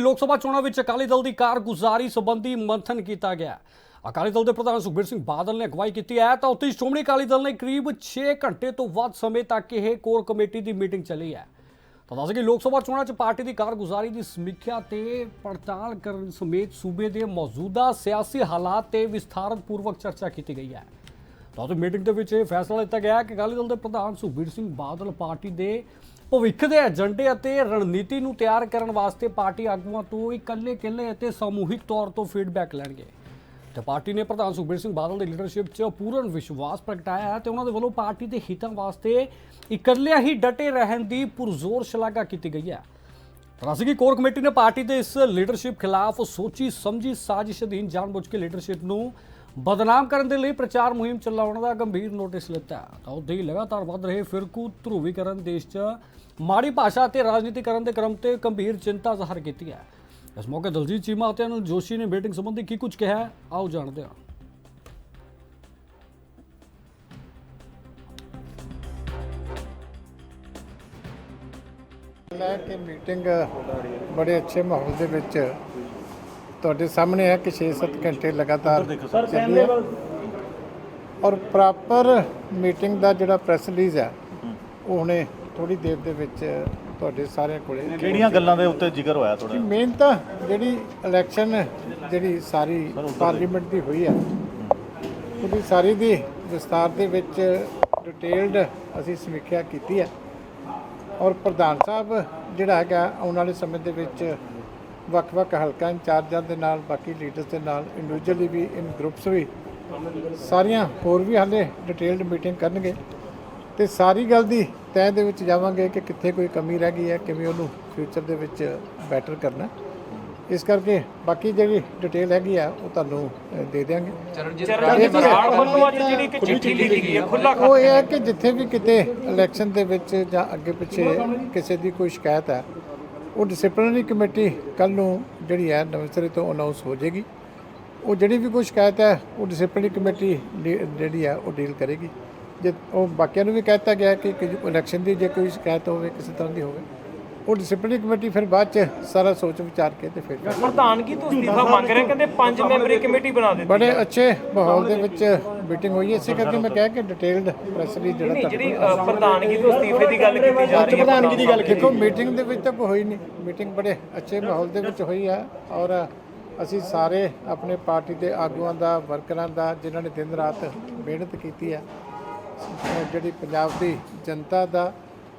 ਲੋਕ ਸਭਾ ਚੋਣਾਂ ਵਿੱਚ ਅਕਾਲੀ ਦਲ ਦੀ ਕਾਰਗੁਜ਼ਾਰੀ ਸੰਬੰਧੀ ਮੰਥਨ ਕੀਤਾ ਗਿਆ। ਅਕਾਲੀ ਦਲ ਦੇ ਪ੍ਰਧਾਨ ਸੁਖਬੀਰ ਸਿੰਘ ਬਾਦਲ ਨੇ ਅਗਵਾਈ ਕੀਤੀ ਹੈ। ਤਾਂ ਉੱਥੇ ਸ਼੍ਰੋਮਣੀ ਅਕਾਲੀ ਦਲ ਨੇ ਕਰੀਬ 6 ਘੰਟੇ ਤੋਂ ਵੱਧ ਸਮੇਂ ਤੱਕ ਇਹ ਕੋਰ ਕਮੇਟੀ ਦੀ ਮੀਟਿੰਗ ਚੱਲੀ ਹੈ। ਤਾਂ ਦੱਸ ਕਿ ਲੋਕ ਸਭਾ ਚੋਣਾਂ 'ਚ ਪਾਰਟੀ ਦੀ ਕਾਰਗੁਜ਼ਾਰੀ ਦੀ ਸਮੀਖਿਆ ਤੇ ਪੜਤਾਲ ਕਰਨ ਸਮੇਤ ਸੂਬੇ ਦੇ ਮੌਜੂਦਾ ਸਿਆਸੀ ਹਾਲਾਤ ਤੇ ਵਿਸਥਾਰਤ ਪੂਰਵਕ ਚਰਚਾ ਕੀਤੀ ਗਈ ਹੈ। ਤਾਂ ਉਸ ਮੀਟਿੰਗ ਦੇ ਵਿੱਚ ਇਹ ਫੈਸਲਾ ਲਿੱਤਾ ਗਿਆ ਕਿ ਅਕਾਲੀ ਦਲ ਦੇ ਪ੍ਰਧਾਨ ਸੁਖਬੀਰ ਸਿੰਘ ਬਾਦਲ ਪਾਰਟੀ ਦੇ ਭਵਿੱਖ ਦੇ ਏਜੰਡੇ ਅਤੇ ਰਣਨੀਤੀ ਨੂੰ ਤਿਆਰ ਕਰਨ ਵਾਸਤੇ ਪਾਰਟੀ ਆਗੂਆਂ ਤੋਂ ਇਕੱਲੇ-ਇਕੱਲੇ ਅਤੇ ਸਮੂਹਿਕ ਤੌਰ ਤੋਂ ਫੀਡਬੈਕ ਲੈਣਗੇ। ਤੇ ਪਾਰਟੀ ਨੇ ਪ੍ਰਧਾਨ ਸੁਖਬੀਰ ਸਿੰਘ ਬਾਦਲ ਦੀ ਲੀਡਰਸ਼ਿਪ 'ਚ ਪੂਰਨ ਵਿਸ਼ਵਾਸ ਪ੍ਰਗਟਾਇਆ ਹੈ ਤੇ ਉਹਨਾਂ ਦੇ ਵੱਲੋਂ ਪਾਰਟੀ ਦੇ ਹਿੱਤਾਂ ਵਾਸਤੇ ਇਕੱਲਿਆਂ ਹੀ ਡਟੇ ਰਹਿਣ ਦੀ ਪੁਰਜ਼ੋਰ ਸ਼ਲਾਘਾ ਕੀਤੀ ਗਈ ਹੈ। ਰਾਜਸੀ ਕੋਰ ਕਮੇਟੀ ਨੇ ਪਾਰਟੀ ਦੇ ਇਸ ਲੀਡਰਸ਼ਿਪ ਖਿਲਾਫ ਸੋਚੀ ਸਮਝੀ ਸਾਜ਼ਿਸ਼ ਅਧੀਨ ਜਾਣਬੁੱਝ ਕੇ ਲੀਡਰਸ਼ਿਪ ਨੂੰ ਬਦਨਾਮ ਕਰਨ ਦੇ ਲਈ ਪ੍ਰਚਾਰ ਮੁਹਿੰਮ ਚਲਾਉਣ ਦਾ ਗੰਭੀਰ ਨੋਟਿਸ ਲਿੱਤਾ ਹੈ। ਲਗਾਤਾਰ ਵੱਧ ਰਹੇ ਫਿਰਕੂ ਧਰੂਵੀਕਰਨ ਦੇਸ਼ 'ਚ ਮਾੜੀ ਭਾਸ਼ਾ ਤੇ ਰਾਜਨੀਤੀ ਦੇ ਕ੍ਰਮ ਤੇ ਗੰਭੀਰ ਚਿੰਤਾ ਜ਼ਾਹਰ ਕੀਤੀ ਹੈ ਇਸ ਮੌਕੇ ਦਲਜੀਤ ਚੀਮਾ ਅਤੇ ਅਨਿਲ ਜੋਸ਼ੀ ਨੇ ਮੀਟਿੰਗ ਸੰਬੰਧੀ ਕੀ ਕੁਝ ਕਿਹਾ ਆਓ ਜਾਣਦੇ ਹਾਂ ਲੈ ਕੇ ਮੀਟਿੰਗ ਬੜੇ ਅੱਛੇ ਮਾਹੌਲ ਦੇ ਵਿੱਚ ਤੁਹਾਡੇ ਸਾਹਮਣੇ ਹੈ ਕਿ 6-7 ਘੰਟੇ ਲਗਾਤਾਰ ਚੱਲੀ ਹੈ ਔਰ ਪ੍ਰੋਪਰ ਮੀਟਿੰਗ ਦਾ ਜਿਹੜਾ ਪ੍ਰੈਸ ਰਿਲੀਜ਼ ਹੈ ਉਹ ਹੁਣੇ ਥੋੜੀ ਦੇਰ ਦੇ ਵਿੱਚ ਤੁਹਾਡੇ ਸਾਰਿਆਂ ਕੋਲੇ ਕਿਹੜੀਆਂ ਗੱਲਾਂ ਦੇ ਉੱਤੇ ਜ਼ਿਕਰ ਹੋਇਆ ਥੋੜਾ ਮੇਨ ਤਾਂ ਜਿਹੜੀ ਇਲੈਕਸ਼ਨ ਜਿਹੜੀ ਸਾਰੀ ਪਾਰਲੀਮੈਂਟ ਦੀ ਹੋਈ ਹੈ ਉਹਦੀ ਸਾਰੀ ਦੀ ਵਿਸਤਾਰ ਦੇ ਵਿੱਚ ਡਿਟੇਲਡ ਅਸੀਂ ਸਮੀਖਿਆ ਕੀਤੀ ਹੈ। ਔਰ ਪ੍ਰਧਾਨ ਸਾਹਿਬ ਜਿਹੜਾ ਹੈਗਾ ਆਉਣ ਵਾਲੇ ਸਮੇਂ ਦੇ ਵਿੱਚ ਵੱਖ-ਵੱਖ ਹਲਕਾ ਇੰਚਾਰਜਾਂ ਦੇ ਨਾਲ ਬਾਕੀ ਲੀਡਰਸ ਦੇ ਨਾਲ ਇੰਡੀਵਿਜੂਅਲੀ ਵੀ ਇਨ ਗਰੁੱਪਸ ਵੀ ਸਾਰੀਆਂ ਹੋਰ ਵੀ ਹਾਲੇ ਡਿਟੇਲਡ ਮੀਟਿੰਗ ਕਰਨਗੇ। ਤੇ ਸਾਰੀ ਗੱਲ ਦੀ ਤਹਿ ਦੇ ਵਿੱਚ ਜਾਵਾਂਗੇ ਕਿ ਕਿੱਥੇ ਕੋਈ ਕਮੀ ਰਹਿ ਗਈ ਹੈ ਕਿਵੇਂ ਉਹਨੂੰ ਫਿਊਚਰ ਦੇ ਵਿੱਚ ਬੈਟਰ ਕਰਨਾ ਇਸ ਕਰਕੇ ਬਾਕੀ ਜਿਹੜੀ ਡਿਟੇਲ ਹੈਗੀ ਆ ਉਹ ਤੁਹਾਨੂੰ ਦੇ ਦਿਆਂਗੇ। ਚਰਨਜੀਤ ਬਰਾੜ ਵੱਲੋਂ ਅੱਜ ਜਿਹੜੀ ਕਿ ਚਿੱਠੀ ਲਿਖੀ ਗਈ ਹੈ ਖੁੱਲਾ ਉਹ ਇਹ ਹੈ ਕਿ ਜਿੱਥੇ ਵੀ ਕਿਤੇ ਇਲੈਕਸ਼ਨ ਦੇ ਵਿੱਚ ਜਾਂ ਅੱਗੇ ਪਿੱਛੇ ਕਿਸੇ ਦੀ ਕੋਈ ਸ਼ਿਕਾਇਤ ਹੈ ਉਹ ਡਿਸਪਲਿਨਰੀ ਕਮੇਟੀ ਕੱਲ ਨੂੰ ਜਿਹੜੀ ਹੈ ਨਵੇਂ ਸਿਰੇ ਤੋਂ ਅਨਾਉਂਸ ਹੋ ਜਾਏਗੀ। ਉਹ ਜਿਹੜੀ ਵੀ ਕੋਈ ਸ਼ਿਕਾਇਤ ਹੈ, ਉਹ ਡਿਸਪਲਿਨਰੀ ਕਮੇਟੀ ਡੀ- ਜਿਹੜੀ ਹੈ, ਉਹ ਡੀਲ ਕਰੇਗੀ। ਜੇ ਉਹ ਬਾਕੀਆਂ ਨੂੰ ਵੀ ਕਹਿਤਾ ਗਿਆ ਕਿ ਇਲੈਕਸ਼ਨ ਦੀ ਜੇ ਕੋਈ ਸ਼ਿਕਾਇਤ ਹੋਵੇ, ਕਿਸੇ ਤਰ੍ਹਾਂ ਦੀ ਹੋਵੇ। ਉਹ ਡਿਸਪਲਿਨਰੀ ਕਮੇਟੀ ਫਿਰ ਬਾਅਦ ਚ ਸਾਰਾ ਸੋਚ ਵਿਚਾਰ ਕੇ ਤੇ ਫਿਰ ਕਰੇਗੀ। ਪ੍ਰਧਾਨਗੀ ਤੋਂ ਅਸਤੀਫਾ ਮੰਗ ਰਹੇ ਕਹਿੰਦੇ ਪੰਜ ਮੈਂਬਰੀ ਕਮੇਟੀ ਬਣਾ ਦਿੱਤੀ ਬੜੇ ਅੱਛੇ ਮਾਹੌਲ ਦੇ ਵਿੱਚ ਮੀਟਿੰਗ ਹੋਈ ਹੈ। ਇਸੇ ਕਰਕੇ ਮੈਂ ਕਿਹਾ ਕਿ ਡਿਟੇਲਡ ਪ੍ਰੈਸ ਰਿਲੀਜ਼ ਜਿਹੜਾ ਤੁਹਾਡੇ ਜਿਹੜੀ ਪ੍ਰਧਾਨਗੀ ਤੋਂ ਅਸਤੀਫੇ ਦੀ ਗੱਲ ਕੀਤੀ ਜਾ ਰਹੀ ਹੈ? ਪ੍ਰਧਾਨਗੀ ਦੀ ਗੱਲ ਦੇਖੋ ਮੀਟਿੰਗ ਦੇ ਵਿੱਚ ਤਾਂ ਕੋਈ ਹੋਈ ਨਹੀਂ। ਮੀਟਿੰਗ ਬੜੇ ਅੱਛੇ ਮਾਹੌਲ ਦੇ ਵਿੱਚ ਹੋਈ ਹੈ ਔਰ ਅਸੀਂ ਸਾਰੇ ਆਪਣੇ ਪਾਰਟੀ ਦੇ ਆਗੂਆਂ ਦਾ ਵਰਕਰਾਂ ਦਾ ਜਿਨ੍ਹਾਂ ਨੇ ਦਿਨ ਰਾਤ ਮਿਹਨਤ ਕੀਤੀ ਹੈ ਜਿਹੜੀ ਪੰਜਾਬ ਦੀ ਜਨਤਾ ਦਾ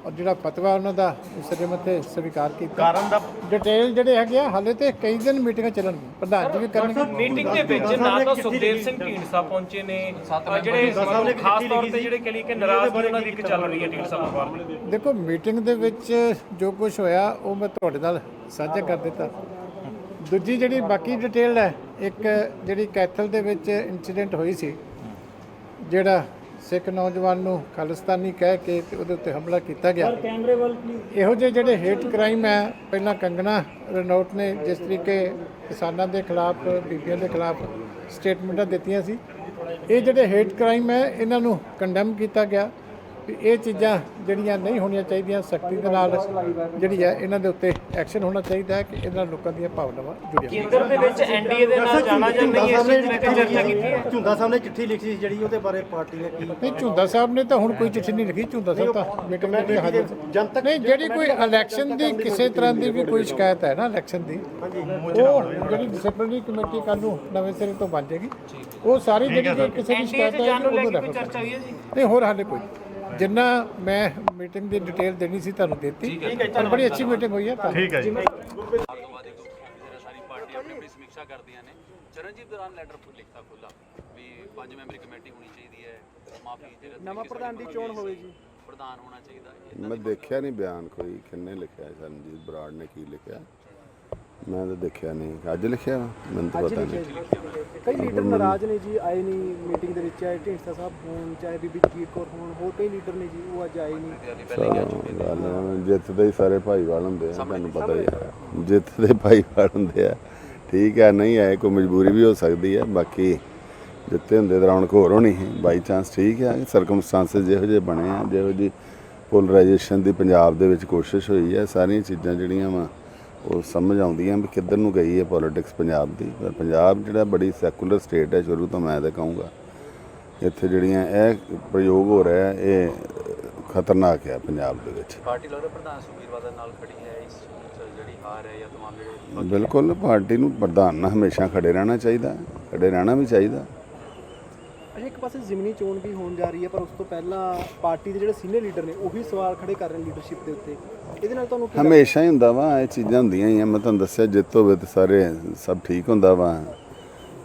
ਔਰ ਜਿਹੜਾ ਫਤਵਾ ਉਹਨਾਂ ਦਾ ਉਸ ਦੇ ਮੱਥੇ ਸਵੀਕਾਰ ਕੀਤਾ। ਕਾਰਨ ਦਾ ਡਿਟੇਲ ਜਿਹੜੇ ਹੈਗੇ ਆ ਹਾਲੇ ਤੇ ਕਈ ਦਿਨ ਮੀਟਿੰਗਾਂ ਚੱਲਣਗੀਆਂ। ਪ੍ਰਧਾਨ ਜੀ ਵੀ ਕਰਨਗੇ। ਮੀਟਿੰਗ ਦੇ ਵਿੱਚ ਨਾ ਤਾਂ ਸੁਖਦੇਵ ਸਿੰਘ ਢੀਂਡਸਾ ਪਹੁੰਚੇ ਨੇ ਅ, ਜਿਹੜੇ ਖਾਸ ਤੌਰ ਤੇ ਜਿਹੜੇ ਕਲੀ ਕਿ ਨਾਰਾਜ਼ਗੀ ਉਹਨਾਂ ਦੀ ਇੱਕ ਚੱਲ ਰਹੀ ਹੈ ਢੀਂਡਸਾ ਪਰਿਵਾਰ ਦੀ। ਦੇਖੋ ਮੀਟਿੰਗ ਦੇ ਵਿੱਚ ਜੋ ਕੁਝ ਹੋਇਆ ਉਹ ਮੈਂ ਤੁਹਾਡੇ ਨਾਲ ਸਾਂਝਾ ਕਰ ਦਿੱਤਾ। ਦੂਜੀ ਜਿਹੜੀ ਬਾਕੀ ਡਿਟੇਲ ਹੈ ਇੱਕ ਜਿਹੜੀ ਕੈਥਲ ਦੇ ਵਿੱਚ ਇਨਸੀਡੈਂਟ ਹੋਈ ਸੀ ਜਿਹੜਾ ਸਿੱਖ ਨੌਜਵਾਨ ਨੂੰ ਖਾਲਿਸਤਾਨੀ ਕਹਿ ਕੇ ਤੇ ਉਹਦੇ ਉੱਤੇ ਹਮਲਾ ਕੀਤਾ ਗਿਆ। ਇਹੋ ਜਿਹੇ ਜਿਹੜੇ ਹੇਟ ਕ੍ਰਾਈਮ ਹੈ ਪਹਿਲਾਂ ਕੰਗਣਾ ਰਣੌਤ ਨੇ ਜਿਸ ਤਰੀਕੇ ਕਿਸਾਨਾਂ ਦੇ ਖਿਲਾਫ ਬੀਬੀਆਂ ਦੇ ਖਿਲਾਫ ਸਟੇਟਮੈਂਟਾਂ ਦਿੱਤੀਆਂ ਸੀ। ਇਹ ਜਿਹੜੇ ਹੇਟ ਕ੍ਰਾਈਮ ਹੈ ਇਹਨਾਂ ਨੂੰ ਕੰਡੈਮ ਕੀਤਾ ਗਿਆ। ਵੀ ਇਹ ਚੀਜ਼ਾਂ ਜਿਹੜੀਆਂ ਨਹੀਂ ਹੋਣੀਆਂ ਚਾਹੀਦੀਆਂ ਸਖਤੀ ਦੇ ਨਾਲ ਜਿਹੜੀ ਹੈ ਇਹਨਾਂ ਦੇ ਉੱਤੇ ਐਕਸ਼ਨ ਹੋਣਾ ਚਾਹੀਦਾ ਹੈ ਕਿ ਇਹਨਾਂ ਨਾਲ ਲੋਕਾਂ ਦੀਆਂ ਭਾਵਨਾਵਾਂ ਜੁੜੀਆਂ। ਕੇਂਦਰ ਦੇ ਵਿੱਚ ਐਨਡੀਏ ਦੇ ਨਾਲ ਜਾਣਾ ਜਾਂ ਨਹੀਂ ਇਸ ਚੀਜ਼ ਤੇ ਚਰਚਾ ਕੀਤੀ ਹੈ ਝੁੰਦਾ ਸਾਹਿਬ ਨੇ ਚਿੱਠੀ ਲਿਖੀ ਸੀ ਜਿਹੜੀ ਉਹਦੇ ਬਾਰੇ ਪਾਰਟੀ ਨੇ ਕੀ ਨਹੀਂ ਝੁੰਦਾ ਸਾਹਿਬ ਨੇ ਤਾਂ ਹੁਣ ਕੋਈ ਚਿੱਠੀ ਨਹੀਂ ਲਿਖੀ ਝੁੰਦਾ ਸਾਹਿਬ ਤਾਂ ਮੀਟਿੰਗ ਦੇ ਵਿੱਚ ਹਾਜ਼ਰ। ਜਨਤਕ ਨਹੀਂ ਜਿਹੜੀ ਕੋਈ ਇਲੈਕਸ਼ਨ ਦੀ ਕਿਸੇ ਤਰ੍ਹਾਂ ਦੀ ਵੀ ਕੋਈ ਸ਼ਿਕਾਇਤ ਹੈ ਨਾ ਇਲੈਕਸ਼ਨ ਦੀ ਉਹ ਜਿਹੜੀ ਡਿਸਪਲਿਨਰੀ ਕਮੇਟੀ ਕੱਲ ਨੂੰ ਨਵੇਂ ਸਿਰੇ ਤੋਂ ਬਣ ਜਾਏਗੀ ਉਹ ਸਾਰੀ ਜਿਹੜੀ ਕਿਸੇ ਦੀ ਸ਼ਿਕਾਇਤ ਹੈ ਕੋਈ ਰੈਫਰ ਚਰਚਾ ਹੋਈ ਹੈ ਜੀ ਨਹੀਂ ਹੋਰ ਹਾਲੇ ਕੋਈ ਜਿੰਨਾ ਮੈਂ ਮੀਟਿੰਗ ਦੀ ਡਿਟੇਲ ਦੇਣੀ ਸੀ ਤੁਹਾਨੂੰ ਦਿੱਤੀ। ਪਰ ਬੜੀ ਅੱਛੀ ਮੀਟਿੰਗ ਹੋਈ ਹੈ ਠੀਕ ਹੈ ਜੀ। ਆਤੰਕਵਾਦੀ ਦੀ ਜਿਹੜਾ ਸਾਰੀ ਪਾਰਟੀ ਆਪਣੀ ਆਪਣੀ ਸਮੀਖਿਆ ਕਰਦੀਆਂ ਨੇ। ਚਰਨਜੀਤ ਦੌਰਾਨ ਲੈਟਰ ਲਿਖਤਾ ਖੁੱਲਾ ਵੀ ਪੰਜ ਮੈਂਬਰੀ ਕਮੇਟੀ ਹੋਣੀ ਚਾਹੀਦੀ ਹੈ। ਮਾਫੀ ਜਿਹੜਾ ਨਵਾਂ ਪ੍ਰਧਾਨ ਦੀ ਚੋਣ ਹੋਵੇ ਜੀ। ਪ੍ਰਧਾਨ ਹੋਣਾ ਚਾਹੀਦਾ ਮੈਂ ਦੇਖਿਆ ਨਹੀਂ ਬਿਆਨ ਕੋਈ ਕਿੰਨੇ ਲਿਖਿਆ ਸਰਨਜੀਤ ਬਰਾੜ ਨੇ ਕੀ ਲਿਖਿਆ। ਮੈਂ ਤਾਂ ਦੇਖਿਆ ਨਹੀਂ। ਅੱਜ ਲਿਖਿਆ ਵਾ? ਮੈਨੂੰ ਤਾਂ ਪਤਾ ਨਹੀਂ। ਕਈ ਲੀਡਰ ਨਾਰਾਜ਼ ਨੇ ਜੀ ਆਏ ਨਹੀਂ ਮੀਟਿੰਗ ਦੇ ਵਿੱਚ ਚਾਹੇ ਢੀਂਡਸਾ ਸਾਹਿਬ ਹੋਣ ਚਾਹੇ ਬੀਬੀ ਜਗੀਰ ਕੌਰ ਹੋਣ ਹੋਰ ਕਈ ਲੀਡਰ ਨੇ ਜੀ ਉਹ ਅੱਜ ਆਏ ਨਹੀਂ। ਸੋ ਗੱਲ ਹੈ, ਜਿੱਤ ਦੇ ਹੀ ਸਾਰੇ ਭਾਈਵਾਲ ਹੁੰਦੇ ਆ ਤੁਹਾਨੂੰ ਪਤਾ ਹੀ ਹੈ। ਜਿੱਤ ਦੇ ਭਾਈਵਾਲ ਹੁੰਦੇ ਆ। ਠੀਕ ਹੈ ਨਹੀਂ ਆਏ ਕੋਈ ਮਜਬੂਰੀ ਵੀ ਹੋ ਸਕਦੀ ਹੈ। ਬਾਕੀ ਜਿੱਤੇ ਹੁੰਦੇ ਤਾਂ ਰੌਣਕ ਹੋਰ ਹੋਣੀ ਸੀ ਬਾਈ ਚਾਂਸ ਠੀਕ ਹੈ ਸਰਕਮਸਟੈਂਸਸ ਜਿਹੋ ਜਿਹੇ ਬਣੇ ਆ ਜਿਹੋ ਜਿਹੀ ਪੋਲਰਾਈਜੇਸ਼ਨ ਦੀ ਪੰਜਾਬ ਦੇ ਵਿੱਚ ਕੋਸ਼ਿਸ਼ ਹੋਈ ਹੈ ਸਾਰੀਆਂ ਚੀਜ਼ਾਂ ਜਿਹੜੀਆਂ ਵਾ ਉਹ ਸਮਝ ਆਉਂਦੀਆਂ ਵੀ ਕਿੱਧਰ ਨੂੰ ਗਈ ਹੈ ਪੋਲਿਟਿਕਸ ਪੰਜਾਬ ਦੀ। ਪਰ ਪੰਜਾਬ ਜਿਹੜਾ ਬੜੀ ਸੈਕੂਲਰ ਸਟੇਟ ਹੈ ਸ਼ੁਰੂ ਤੋਂ ਮੈਂ ਤਾਂ ਕਹੂੰਗਾ ਇੱਥੇ ਜਿਹੜੀਆਂ ਇਹ ਪ੍ਰਯੋਗ ਹੋ ਰਿਹਾ ਹੈ, ਇਹ ਖਤਰਨਾਕ ਹੈ ਪੰਜਾਬ ਦੇ ਵਿੱਚ। ਪਾਰਟੀ ਲੱਗਦਾ ਪ੍ਰਧਾਨ ਸੁਖਬੀਰ ਬਾਦਲ ਨਾਲ ਖੜੀ ਹੈ ਇਸ ਜਿਹੜੀ ਹਾਰ ਹੈ ਜਾਂ ਤਮਾਮ ਜਿਹੜੇ ਬਿਲਕੁਲ ਪਾਰਟੀ ਨੂੰ ਪ੍ਰਧਾਨ ਨਾਲ ਹਮੇਸ਼ਾ ਖੜੇ ਰਹਿਣਾ ਚਾਹੀਦਾ ਖੜੇ ਰਹਿਣਾ ਵੀ ਚਾਹੀਦਾ। ਅਜੇ ਇੱਕ ਪਾਸੇ ਜ਼ਿਮਨੀ ਚੋਣ ਵੀ ਹੋਣ ਜਾ ਰਹੀ ਹੈ ਪਰ ਉਸ ਤੋਂ ਪਹਿਲਾਂ ਪਾਰਟੀ ਦੇ ਜਿਹੜੇ ਸੀਨੀਅਰ ਲੀਡਰ ਨੇ ਉਹੀ ਸਵਾਲ ਖੜੇ ਕਰ ਰਹੇ ਨੇ ਲੀਡਰਸ਼ਿਪ ਦੇ ਉੱਤੇ। ਇਹਦੇ ਨਾਲ ਤੁਹਾਨੂੰ ਕੀ ਹਮੇਸ਼ਾ ਹੀ ਹੁੰਦਾ ਵਾ ਇਹ ਚੀਜ਼ਾਂ ਹੁੰਦੀਆਂ ਹੀ ਆ। ਮੈਂ ਤੁਹਾਨੂੰ ਦੱਸਿਆ ਜਿੱਤ ਹੋਵੇ ਤੇ ਸਾਰੇ ਸਭ ਠੀਕ ਹੁੰਦਾ ਵਾ।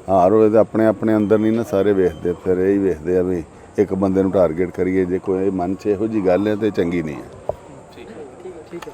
ਹਾਰ ਹੋਵੇ ਤੇ ਆਪਣੇ ਆਪਣੇ ਅੰਦਰ ਨਹੀਂ ਨਾ ਸਾਰੇ ਵੇਖਦੇ ਫਿਰ ਇਹ ਹੀ ਵੇਖਦੇ ਆ ਵੀ ਇੱਕ ਬੰਦੇ ਨੂੰ ਟਾਰਗੇਟ ਕਰੀਏ। ਜੇ ਕੋਈ ਮਨ 'ਚ ਇਹੋ ਜੀ ਗੱਲ ਹੈ ਤੇ ਚੰਗੀ ਨਹੀਂ ਹੈ ਠੀਕ ਹੈ ਠੀਕ ਹੈ।